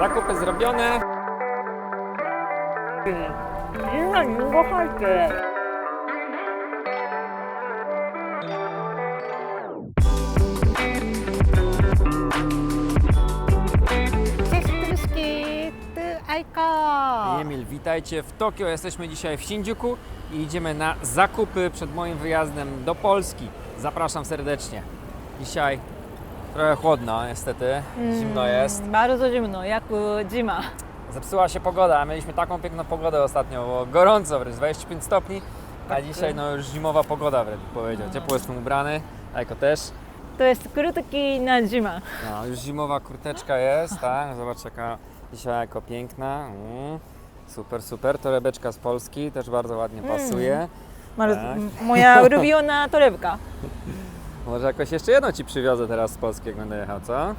Zakupy zrobione. No, nie kochajcie. Ajko! Emil, witajcie w Tokio. Jesteśmy dzisiaj w Shinjuku i idziemy na zakupy przed moim wyjazdem do Polski. Zapraszam serdecznie. Dzisiaj trochę chłodno, niestety. Zimno jest. bardzo zimno, jak zima. Zepsuła się pogoda, a mieliśmy taką piękną pogodę ostatnio, było gorąco wręcz, 25 stopni, a dzisiaj no już zimowa pogoda wręcz powiedział. Ciepło jestem ubrany, Ajko też. To jest krótki na zima. No, już zimowa kurteczka jest, tak? Zobacz jaka dzisiaj jako piękna. Mm. Super, super. Torebeczka z Polski też bardzo ładnie pasuje. Bardzo, Tak. moja ulubiona torebka. Może jakoś jeszcze jedno Ci przywiozę teraz z Polski, jak będę jechał, co?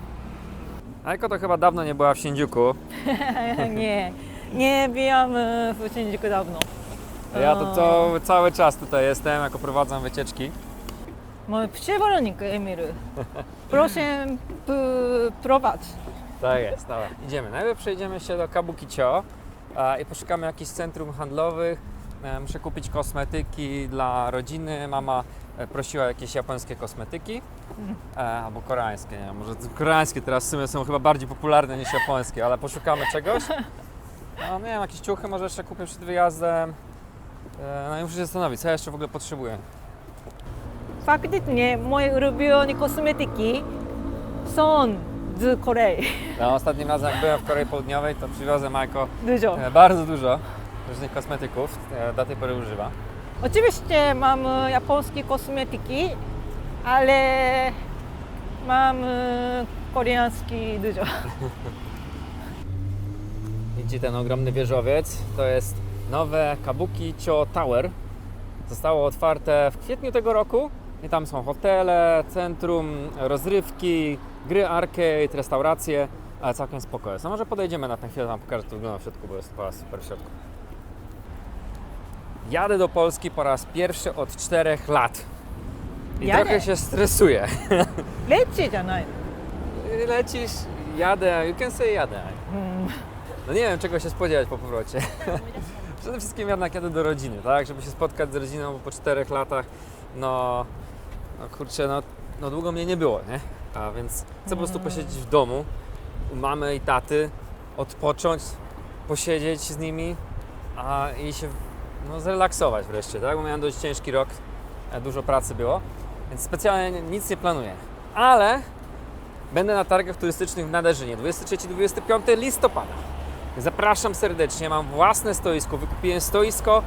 Ajko to chyba dawno nie była w Shinjuku. nie, nie byłam e, w Shinjuku dawno. Ja to, to cały czas tutaj jestem, jako prowadzę wycieczki. Mój przewodnik Emil. Proszę prowadź. Tak jest, dobra. Idziemy. Najpierw przejdziemy się do Kabukicho i poszukamy jakichś centrum handlowych. E, Muszę kupić kosmetyki dla rodziny. Mama e, prosiła o jakieś japońskie kosmetyki e, albo koreańskie. Nie wiem, może koreańskie teraz w sumie są chyba bardziej popularne niż japońskie, ale poszukamy czegoś. No, nie wiem, jakieś ciuchy może jeszcze kupię przed wyjazdem. No i muszę się zastanowić, co ja jeszcze w ogóle potrzebuję. Faktycznie moje ulubione kosmetyki są z Korei. No, ostatnim razem jak byłem w Korei Południowej, to przywiozłem Majko Dużo. Bardzo dużo różnych kosmetyków. e, Do tej pory używa. Oczywiście mam e, japońskie kosmetyki, ale mam e, koreański dużo. Widzicie ten ogromny wieżowiec? To jest nowe Kabuki Cho Tower. Zostało otwarte w kwietniu tego roku i tam są hotele, centrum, rozrywki, gry arcade, restauracje, ale całkiem spoko jest. No może podejdziemy na tę chwilę, Wam pokażę, jak to wygląda w środku, bo jest super w środku. Jadę do Polski po raz pierwszy od czterech lat. I Jadę. trochę się stresuję. レッチじゃない。 Lecisz, jadę, you can say jadę. うん、 No nie wiem, czego się spodziewać po powrocie. Przede wszystkim jednak jadę do rodziny, tak? Żeby się spotkać z rodziną, bo po czterech latach, no, no kurczę, no, no długo mnie nie było, nie? A więc chcę po prostu posiedzieć w domu u mamy i taty, odpocząć, posiedzieć z nimi a, i się no, zrelaksować wreszcie, tak? Bo miałem dość ciężki rok, e, dużo pracy było, więc specjalnie nic nie planuję. Ale będę na targach turystycznych w Nadarzynie 23-25 listopada. Zapraszam serdecznie, mam własne stoisko. Wykupiłem stoisko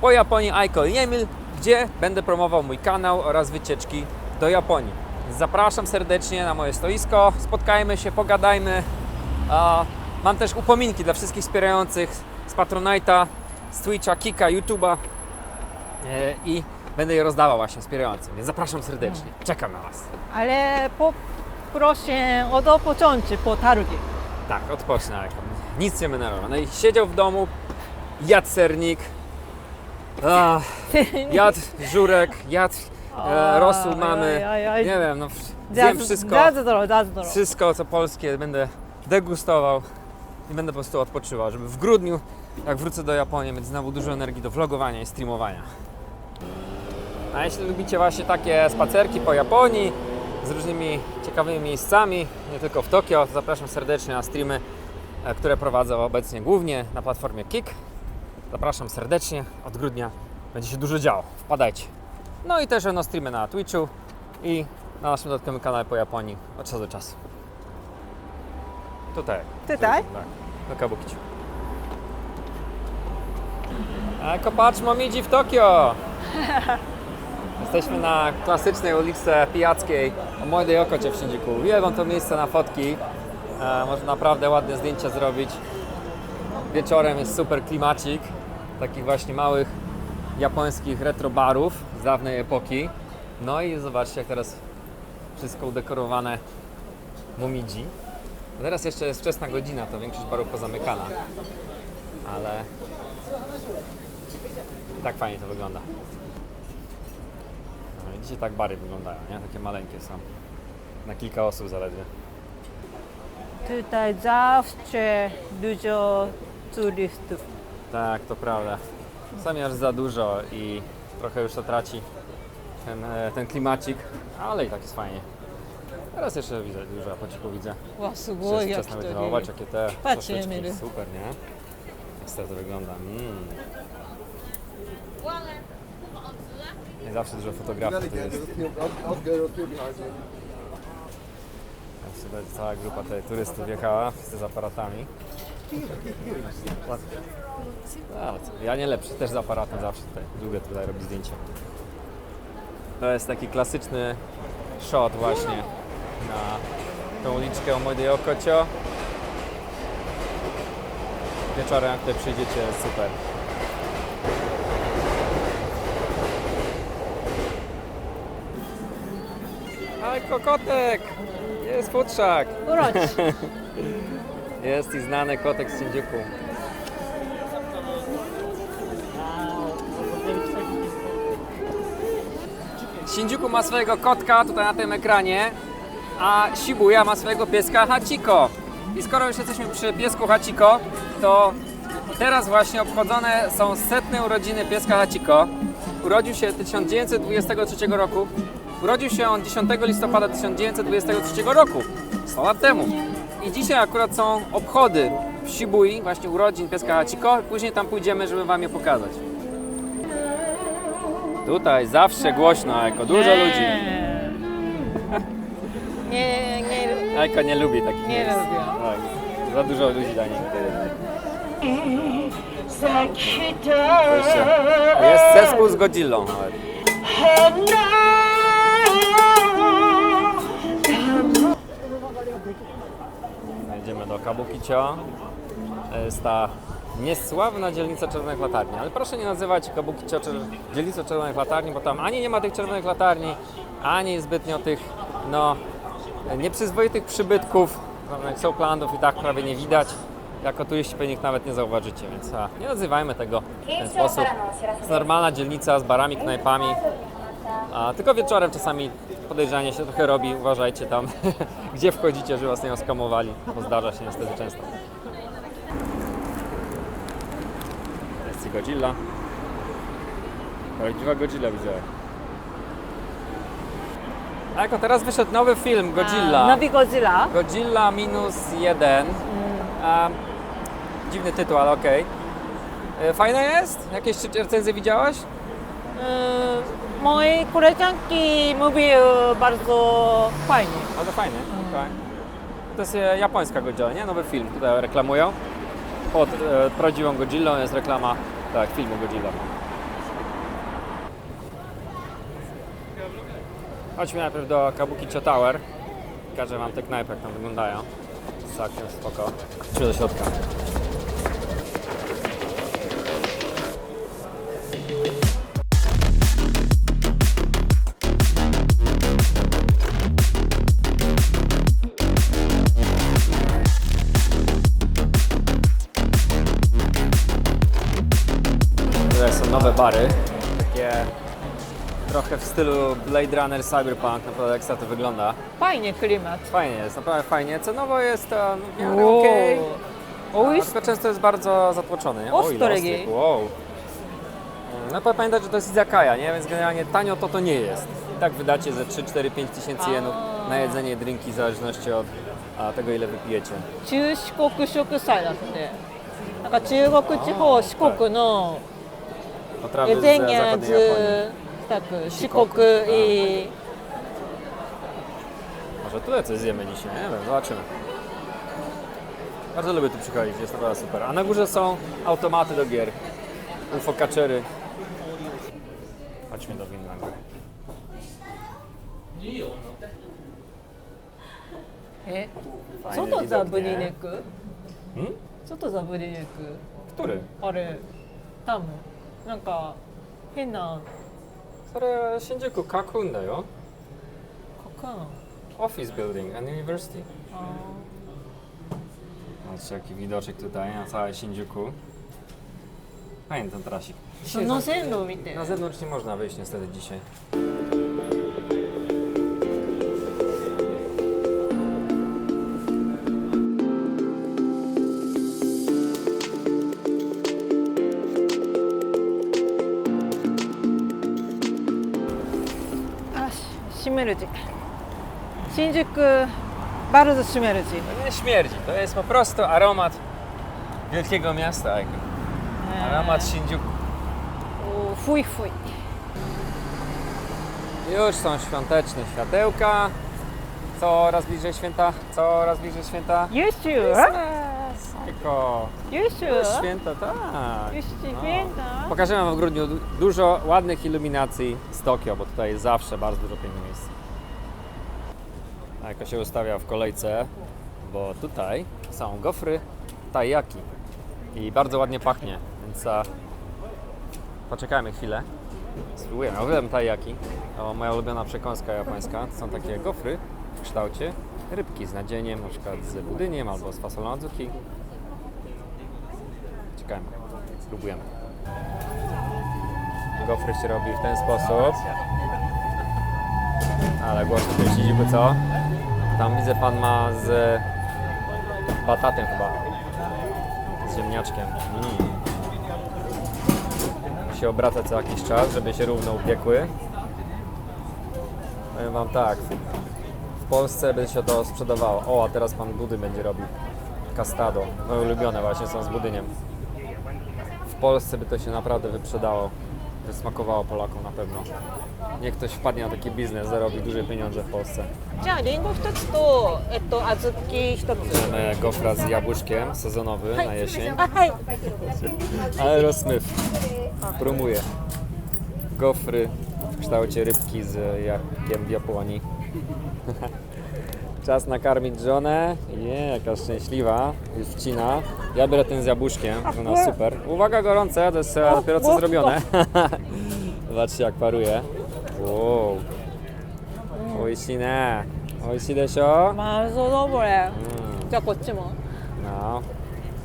po Japonii Aiko i Emil, gdzie będę promował mój kanał oraz wycieczki do Japonii. Zapraszam serdecznie na moje stoisko, spotkajmy się, pogadajmy. Mam też upominki dla wszystkich wspierających z Patronite'a, z Twitcha, Kika, YouTube'a e, i będę je rozdawał właśnie wspierającym, więc zapraszam serdecznie. Czekam na Was. Ale poproszę o odpoczęcie po targi. Tak, odpocznę, ale nic nie będę robił. No i siedział w domu, jadł sernik, a, jadł żurek, jadł e, rosół mamy, nie wiem, no zjem wszystko, wszystko co polskie będę degustował i będę po prostu odpoczywał, żeby w grudniu jak wrócę do Japonii, mieć znowu dużo energii do vlogowania i streamowania. A jeśli lubicie właśnie takie spacerki po Japonii z różnymi ciekawymi miejscami, nie tylko w Tokio, to zapraszam serdecznie na streamy, e, które prowadzę obecnie głównie na platformie Kik. Zapraszam serdecznie, od grudnia będzie się dużo działo, wpadajcie. No i też no, streamy na Twitchu i na naszym dodatkowym kanale po Japonii od czasu do czasu. Tutaj. Tutaj? Tak, do Kabukici. Eko, patrz, Momidzi w Tokio! Jesteśmy na klasycznej ulicy Pijackiej o Młodej Okocie w Shinjuku. Uwielbiam to miejsce na fotki. E, można naprawdę ładne zdjęcia zrobić. Wieczorem jest super klimacik. Takich właśnie małych japońskich retro barów z dawnej epoki. No i zobaczcie jak teraz wszystko udekorowane Momidzi. Teraz jeszcze jest wczesna godzina, to większość barów pozamykana. Ale tak fajnie to wygląda. No, widzicie, tak bary wyglądają, nie? Takie maleńkie są. Na kilka osób zaledwie. Tutaj zawsze dużo turystów. Tak, to prawda. Sami aż za dużo i trochę już to traci ten, e, ten klimacik, ale i tak jest fajnie. Teraz jeszcze widzę, dużo pocichu widzę. Ła,す Przezごい czas 焼き nawet 鳥 zobacz jakie te Patrzcie, szaszłyczki. Emily. Super, nie? Ekstra to wygląda. Mm. Nie zawsze dużo fotografii to jest. Super, cała grupa tutaj turystów wjechała, z aparatami. Ja nie lepszy, też z aparatem zawsze tutaj. Lubię tutaj robić zdjęcia. To jest taki klasyczny shot właśnie na tą uliczkę Omody Okocio. Wieczorem jak tutaj przyjdziecie, super. Ale kokotek! Jest futrzak! Uroć. Jest i znany kotek z Shinjuku. Shinjuku ma swojego kotka tutaj na tym ekranie, a Shibuya ma swojego pieska Hachiko. I skoro już jesteśmy przy piesku Hachiko, to teraz właśnie obchodzone są setne urodziny pieska Hachiko. Urodził się 1923 roku. Urodził się on 10 listopada 1923 roku, 100 lat temu. I dzisiaj akurat są obchody w Shibui, właśnie urodzin pieska Hachiko. Później tam pójdziemy, żeby Wam je pokazać. Tutaj zawsze głośno, jako dużo ludzi. Nie, nie, Ajka nie lubi takich Nie miejsc. lubię. Tak, za dużo ludzi dla niej Jest zespół z Godzillą. Idziemy do Kabukicio. Jest ta niesławna dzielnica Czerwonych Latarni. Ale proszę nie nazywać Kabukicio czer- dzielnicą Czerwonych Latarni, bo tam ani nie ma tych czerwonych latarni, ani zbytnio tych, no, nieprzyzwoitych przybytków, żadnych soaplandów i tak prawie nie widać. Jako turyści pewnie ich nawet nie zauważycie, więc a, nie nazywajmy tego w ten sposób. To jest normalna dzielnica z barami, knajpami, a tylko wieczorem czasami podejrzanie się trochę robi, uważajcie tam, gdzie wchodzicie, żeby was nie oskamowali, bo zdarza się niestety często. Jest i Godzilla. Prawdziwa Godzilla widzę. A jako teraz wyszedł nowy film Godzilla. Nowy Godzilla. Godzilla minus jeden. Dziwny tytuł, ale okej. E, Fajne jest? Jakieś recenzje widziałaś? Yy, moje koleżanki mówią bardzo fajnie. Bardzo fajnie. okej. To jest e, japońska Godzilla, nie? Nowy film tutaj reklamują. Pod e, prawdziwą Godzillą jest reklama tak, filmu Godzilla. Chodźmy najpierw do Kabukicho Tower. Pokażę Wam te knajpy, jak tam wyglądają. Całkiem spoko. Czy do środka. bary. Takie trochę w stylu Blade Runner Cyberpunk. Naprawdę ekstra to wygląda. Fajnie klimat. Fajnie jest, naprawdę fajnie. Cenowo jest to no, w miarę okej. O, A Tylko często jest bardzo zatłoczony. nie? Ostry ile jest. ostryk, Wow. No to pamiętać, że to jest izakaya, nie? Więc generalnie tanio to to nie jest. I tak wydacie ze 3, 4, 5 tysięcy jenów na jedzenie i drinki w zależności od a, tego ile wypijecie. 中四国食祭だってなんか中国地方四国の Potrawy z 前 zachodniej 夜 Japonii. ずtak 四国i Może tutaj coś zjemy dzisiaj, nie wiem, zobaczymy. Bardzo lubię tu przychodzić, jest naprawdę super. A na górze są automaty do gier. UFO kaczery. Chodźmy do Winlandu.え Fajny 外ザ widok, ブリネ nie? ック Hmm? 外ザブリネック Który? あれタム なんか変な Sorry, Shinjuku Kakun だよ。カカン Office building and university. あ Patrzcie jaki widoczek tutaj na całe Shinjuku. Fajny ten trasik. ーその線路見て Na zewnątrz nie można wyjść niestety dzisiaj. Shinjuku bardzo śmierdzi. To nie śmierdzi, to jest po prostu aromat wielkiego miasta. Aiko. Aromat Shinjuku. Fuj, fuj. Już są świąteczne światełka. Coraz bliżej święta, coraz bliżej święta. Jeszcze? Christmas, Aiko. Jeszcze? Już święta, tak. Jeszcze No. święta? Pokażemy Wam w grudniu du- dużo ładnych iluminacji z Tokio, bo tutaj jest zawsze bardzo dużo pięknych miejsc. Aiko się ustawia w kolejce, bo tutaj są gofry taiyaki i bardzo ładnie pachnie, więc a, poczekajmy chwilę. Spróbujemy. Ja Uwielbiam taiyaki. To moja ulubiona przekąska japońska. To są takie gofry w kształcie rybki z nadzieniem, na przykład z budyniem albo z fasolą adzuki. Czekajmy. Spróbujemy. Gofry się robi w ten sposób. Ale głośno się siedzimy, co? Tam widzę pan ma z batatem chyba. Z ziemniaczkiem. Mm. Się obraca co jakiś czas, żeby się równo upiekły. Powiem wam tak. W Polsce by się to sprzedawało. O, a teraz pan Budy będzie robił. Castado. Moje ulubione właśnie są z budyniem. W Polsce by to się naprawdę wyprzedało Wysmakowało Polakom na pewno. Niech ktoś wpadnie na taki biznes, zarobi duże pieniądze w Polsce. じゃあリンゴ一つと、えっと、小豆一つ。 Mamy gofra z jabłuszkiem, sezonowy na jesień. あ、はい。 Aerosmith promuje gofry w kształcie rybki z jabłkiem w Japonii. Czas nakarmić żonę. Je, jaka szczęśliwa. Już wcina. Ja biorę ten z jabłuszkiem. U super. Uwaga, gorące. To jest e, dopiero co zrobione. Zobaczcie, jak paruje. Wow. Oisine. Oisi desio. Bardzo dobre. Mm. Ja. No.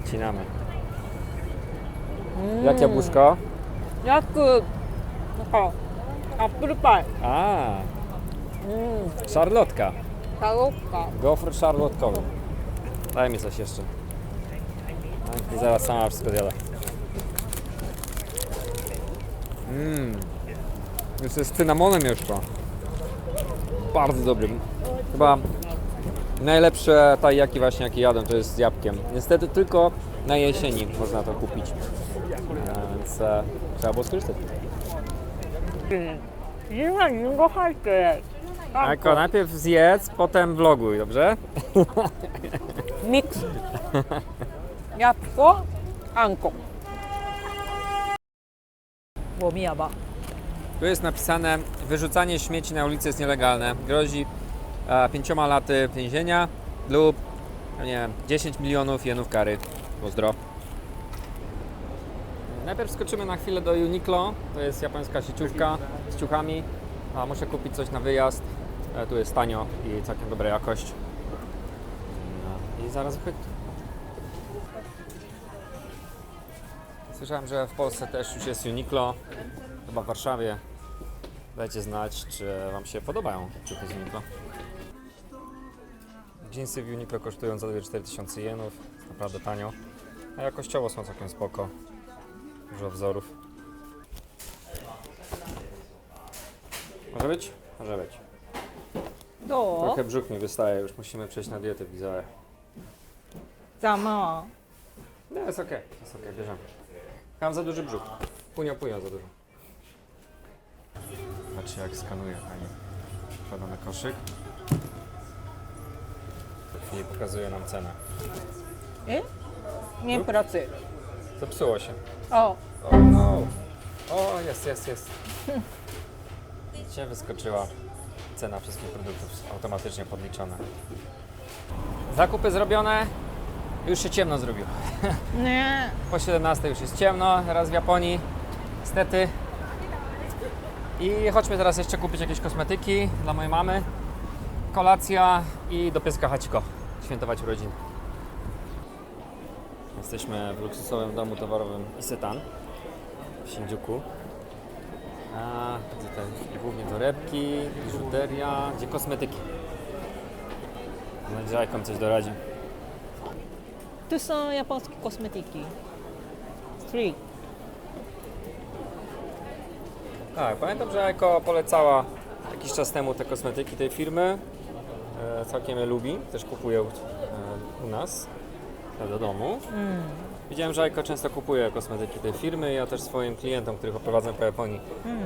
Wcinamy. Mm. Jak jabłuszko? Jak... Apple pie. A. Mm. Szarlotka. szarlotka. タロッカ。 Gofr szarlotkowy. Daj mi coś jeszcze. No, I zaraz sama wszystko zjada. Mmm. Jeszcze z cynamonem jeszcze. Bardzo dobry. Chyba najlepsze tajaki właśnie jakie jadłem to jest z jabłkiem. Niestety tylko na jesieni można to kupić. E, Więc e, trzeba było skorzystać. 今リンゴ入って。 Ako, najpierw zjedz, potem vloguj, dobrze? Miks. Jabłko, anko. Łomijaba. Tu jest napisane, wyrzucanie śmieci na ulicy jest nielegalne. Grozi e, pięcioma laty więzienia lub, no nie wiem, 10 milionów jenów kary. Pozdro. Najpierw skoczymy na chwilę do Uniqlo. To jest japońska sieciówka z ciuchami. A muszę kupić coś na wyjazd. E, tu jest tanio i całkiem dobra jakość. No, I zaraz wychodzi. Słyszałem, że w Polsce też już jest Uniqlo, chyba w Warszawie. Dajcie znać, czy Wam się podobają ciuchy z Uniqlo. Jeansy w Uniqlo kosztują zaledwie 4000 jenów, naprawdę tanio. A jakościowo są całkiem spoko. Dużo wzorów. Może być? Może być. Do. Trochę brzuch mi wystaje, już musimy przejść na dietę widzę. Za mało. No jest okej, jest okej, bierzemy. Mam za duży brzuch. Punio, punio za dużo. Patrzcie jak skanuje pani. na koszyk. I pokazuje nam cenę. I? Nie Rób. pracy. Zepsuło się. O, O, no. o jest, jest, jest. Hm. Cię wyskoczyła cena wszystkich produktów automatycznie podliczona. Zakupy zrobione. Już się ciemno zrobiło. ね Po 17 już jest ciemno, teraz w Japonii. Niestety. I chodźmy teraz jeszcze kupić jakieś kosmetyki dla mojej mamy. Kolacja i do pieska Hachiko. Świętować urodziny. Jesteśmy w luksusowym domu towarowym Isetan w Shinjuku. A, gdzie te głównie torebki, biżuteria, gdzie kosmetyki. Że Aikon coś doradzi. Tu są japońskie kosmetyki. Street. Tak, pamiętam, że Eko polecała jakiś czas temu te kosmetyki tej firmy. E, całkiem je lubi, też kupuje u, e, u nas e, do domu. Widziałem, że Aiko często kupuje kosmetyki tej firmy. Ja też swoim klientom, których oprowadzam po Japonii,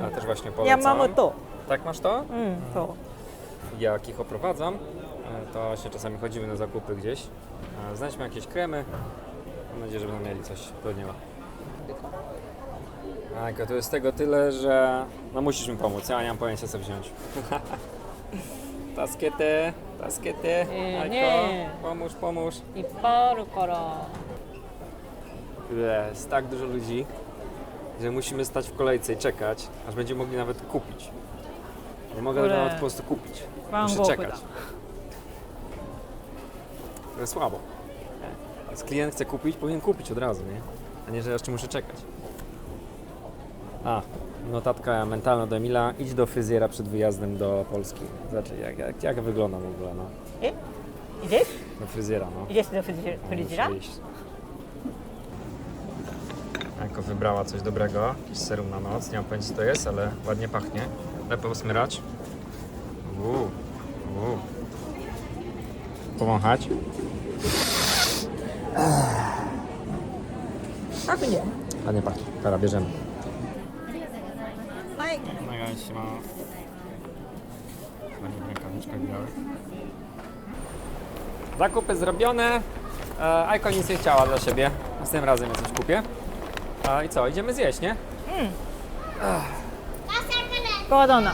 e, też właśnie いや polecam. マムと Tak masz to? うんそう Jak ich oprowadzam, e, to właśnie czasami chodzimy na zakupy gdzieś. E, Znajdźmy jakieś kremy. Mam nadzieję, że będą mieli coś do niego. Aiko, to jest tego tyle, że no musisz mi pomóc. Ja nie mam pojęcia co wziąć. Taskiety, taskiety. E, Aiko, nie. pomóż, pomóż. いっぱいあるから jest tak dużo ludzi, że musimy stać w kolejce i czekać, aż będziemy mogli nawet kupić. Nie mogę Kurde. nawet po prostu kupić. Wam Muszę czekać. To jest słabo. Więc klient chce kupić, powinien kupić od razu, nie? A nie, że jeszcze muszę czekać. A, notatka mentalna do Emila. Idź do fryzjera przed wyjazdem do Polski. Znaczy, jak, jak, jak wyglądam w ogóle, no. Idziesz? Do fryzjera, no. Idziesz do no, fryzjera? tylko wybrała coś dobrego. Jakiś serum na noc, nie mam pojęcia co to jest, ale ładnie pachnie. Lepiej osmyrać. Uuu, uuu. Powąchać. No ładnie pachnie. Dobra, bierzemy. Się Zakupy zrobione. E, Ajko nic nie chciała dla siebie. Następnym razem ja coś kupię. A i co, idziemy zjeść, nie? Mm. Poładona.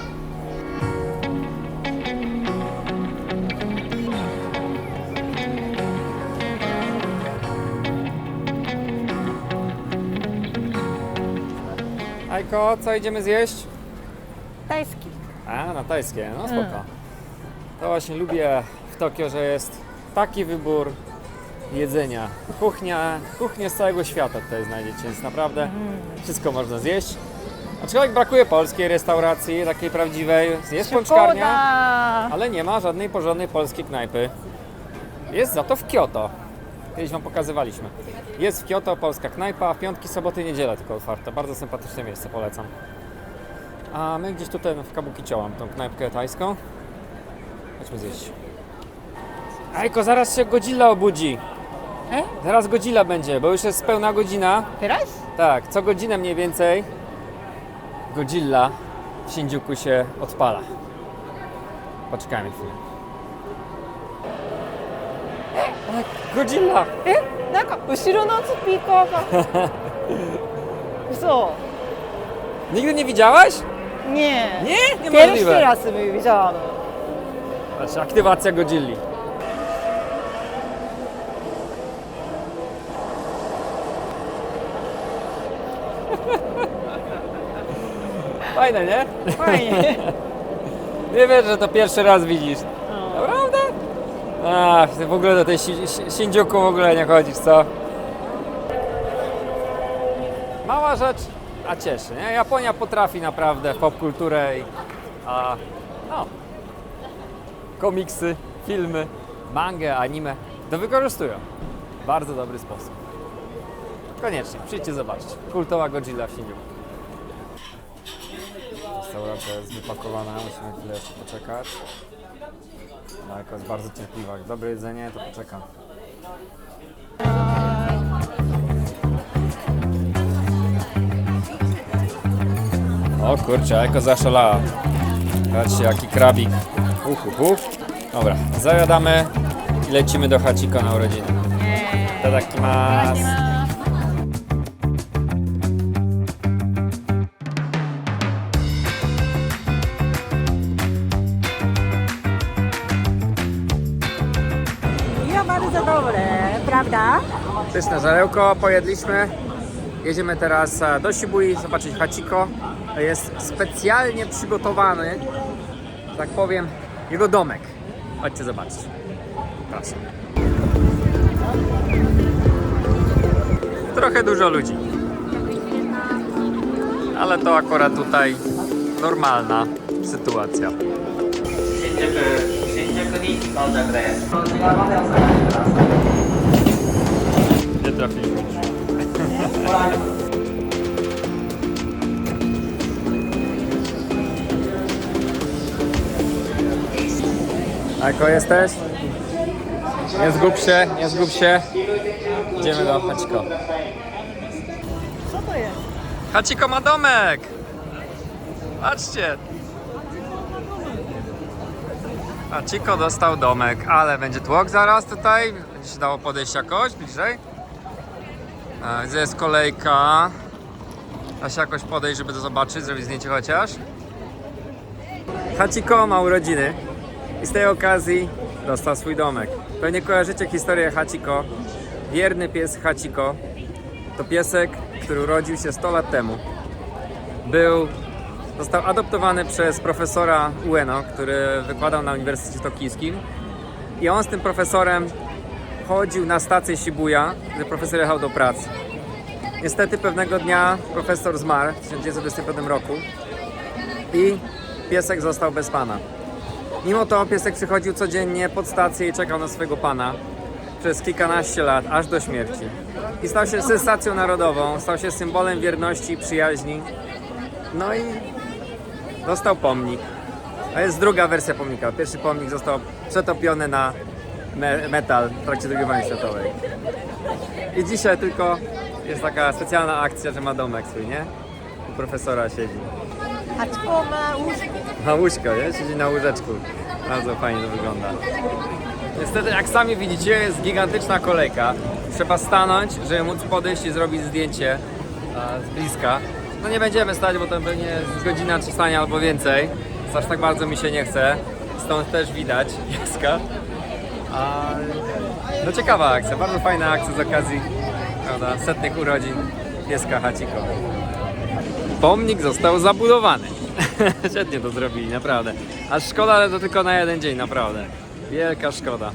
Ajko, co idziemy zjeść? Tajski. A, na tajskie, no hmm. spoko. Mm. To właśnie lubię w Tokio, że jest taki wybór jedzenia. Kuchnia, kuchnię z całego świata tutaj znajdziecie, więc naprawdę wszystko można zjeść. Aczkolwiek brakuje polskiej restauracji, takiej prawdziwej. Jest pączkarnia, ale nie ma żadnej porządnej polskiej knajpy. Jest za to w Kioto. Kiedyś Wam pokazywaliśmy. Jest w Kioto polska knajpa, w piątki, soboty, niedzielę tylko otwarte. Bardzo sympatyczne miejsce, polecam. A my gdzieś tutaj w Kabukicho mam tą knajpkę tajską. Chodźmy zjeść. Ajko, zaraz się Godzilla obudzi. E? Teraz godzina będzie, bo już jest pełna godzina. Teraz? Tak, co godzinę mniej więcej Godzilla w Sindziuku się odpala. Poczekajmy chwilę. E, Godzilla! えなんか後ろのスピーカーが嘘 Nigdy nie widziałaś? ねえ Nie? テレステ Niemożliwe. ラスも指じゃあの Znaczy, aktywacja Godzilli. Fajne, nie? Fajnie. nie wiesz, że to pierwszy raz widzisz. No. Naprawdę? A, ty w ogóle do tej Sindziuku w ogóle nie chodzisz, co? Mała rzecz, a cieszy, nie? Japonia potrafi naprawdę popkulturę i... A, no. Komiksy, filmy, mangę, anime. To wykorzystują. Bardzo dobry sposób. Koniecznie, przyjdźcie zobaczyć. Kultowa Godzilla w Sindziuku. Restauracja jest wypakowana, musimy chwilę jeszcze poczekać. Marko jest bardzo cierpliwa. Jak dobre jedzenie, to poczekam. O kurczę, jako zaszalała. Patrzcie, jaki krabik. Uch, uch, uch. Dobra, zajadamy i lecimy do Hachiko na urodziny. Tadakimasu. Bardzo dobre, prawda? Pyszne żarełko, pojedliśmy. Jedziemy teraz e, do Shibui zobaczyć Hachiko. To jest specjalnie przygotowany, że tak powiem, jego domek. Chodźcie zobaczyć. Proszę. Trochę dużo ludzi. Ale to akurat tutaj normalna sytuacja jest. Nie trafiliśmy drzwi. Ako jesteś? Nie zgub się, nie zgub się. Idziemy do Hachiko. Co to jest? Hachiko ma domek! Patrzcie, Hachiko dostał domek, ale będzie tłok zaraz tutaj. Będzie się dało podejść jakoś bliżej. A, Gdzie jest kolejka? Da się jakoś podejść, żeby to zobaczyć, zrobić zdjęcie chociaż. Hachiko ma urodziny i z tej okazji dostał swój domek. Pewnie kojarzycie historię Hachiko. Wierny pies Hachiko to piesek, który urodził się 100 lat temu. Był, został adoptowany przez profesora Ueno, który wykładał na Uniwersytecie Tokijskim. I on z tym profesorem chodził na stację Shibuya, gdy profesor jechał do pracy. Niestety pewnego dnia profesor zmarł w 1925 roku i piesek został bez pana. Mimo to piesek przychodził codziennie pod stację i czekał na swojego pana przez kilkanaście lat, aż do śmierci. I stał się sensacją narodową, stał się symbolem wierności i przyjaźni. No i dostał pomnik. To jest druga wersja pomnika. Pierwszy pomnik został przetopiony na me- metal w trakcie II wojny światowej. I dzisiaj tylko jest taka specjalna akcja, że ma domek swój, nie? U profesora siedzi. Hachiko ma łóżko. Na łóżko, nie? Siedzi na łóżeczku. Bardzo fajnie to wygląda. Niestety, jak sami widzicie, jest gigantyczna kolejka. Trzeba stanąć, żeby móc podejść i zrobić zdjęcie z bliska. No nie będziemy stać, bo to będzie z godzina czy albo więcej. Aż tak bardzo mi się nie chce. Stąd też widać pieska. A, no ciekawa akcja, bardzo fajna akcja z okazji prawda, setnych urodzin pieska Hachiko. Pomnik został zabudowany. Świetnie to zrobili, naprawdę. Aż szkoda, ale to tylko na jeden dzień, naprawdę. Wielka szkoda.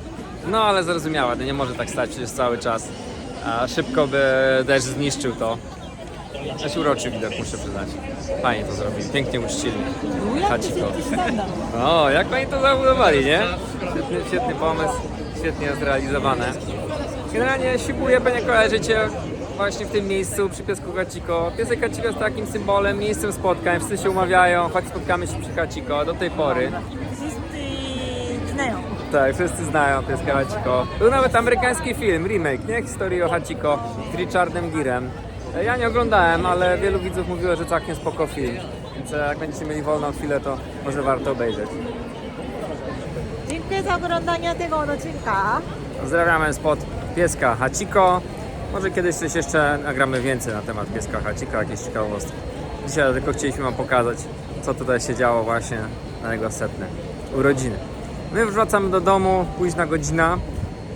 No ale zrozumiała, to nie może tak stać przecież cały czas. A szybko by deszcz zniszczył to. Też uroczy widok, muszę przyznać. Fajnie to zrobili, pięknie uczcili. Hachiko. O, jak oni to zabudowali, nie? Świetny, świetny pomysł, świetnie zrealizowane. Generalnie Shibuya pewnie kojarzycie właśnie w tym miejscu przy piesku Hachiko. Piesek Hachiko jest takim symbolem, miejscem spotkań. Wszyscy się umawiają, choć spotkamy się przy Hachiko do tej pory. Wszyscy znają. Tak, wszyscy znają pieska Hachiko. Był nawet amerykański film, remake, nie? Historii o Hachiko z Richardem Girem. Ja nie oglądałem, ale wielu widzów mówiło, że całkiem spoko film. Więc jak będziecie mieli wolną chwilę, to może warto obejrzeć. Dziękuję za oglądanie tego odcinka. Pozdrawiamy spod pieska Hachiko. Może kiedyś coś jeszcze nagramy więcej na temat pieska Hachiko, jakieś ciekawostki. Dzisiaj tylko chcieliśmy Wam pokazać, co tutaj się działo właśnie na jego setne urodziny. My wracamy do domu, późna godzina,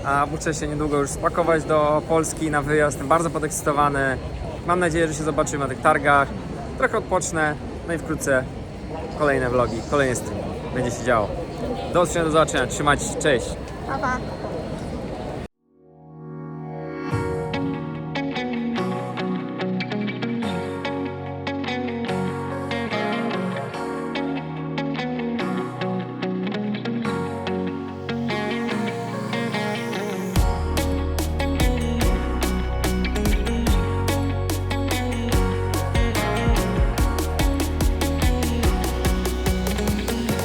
a muszę się niedługo już spakować do Polski na wyjazd. Bardzo podekscytowany. Mam nadzieję, że się zobaczymy na tych targach. Trochę odpocznę, no i wkrótce kolejne vlogi, kolejny stream. Będzie się działo. Do usłyszenia, do zobaczenia. Trzymajcie się, cześć! Pa, pa.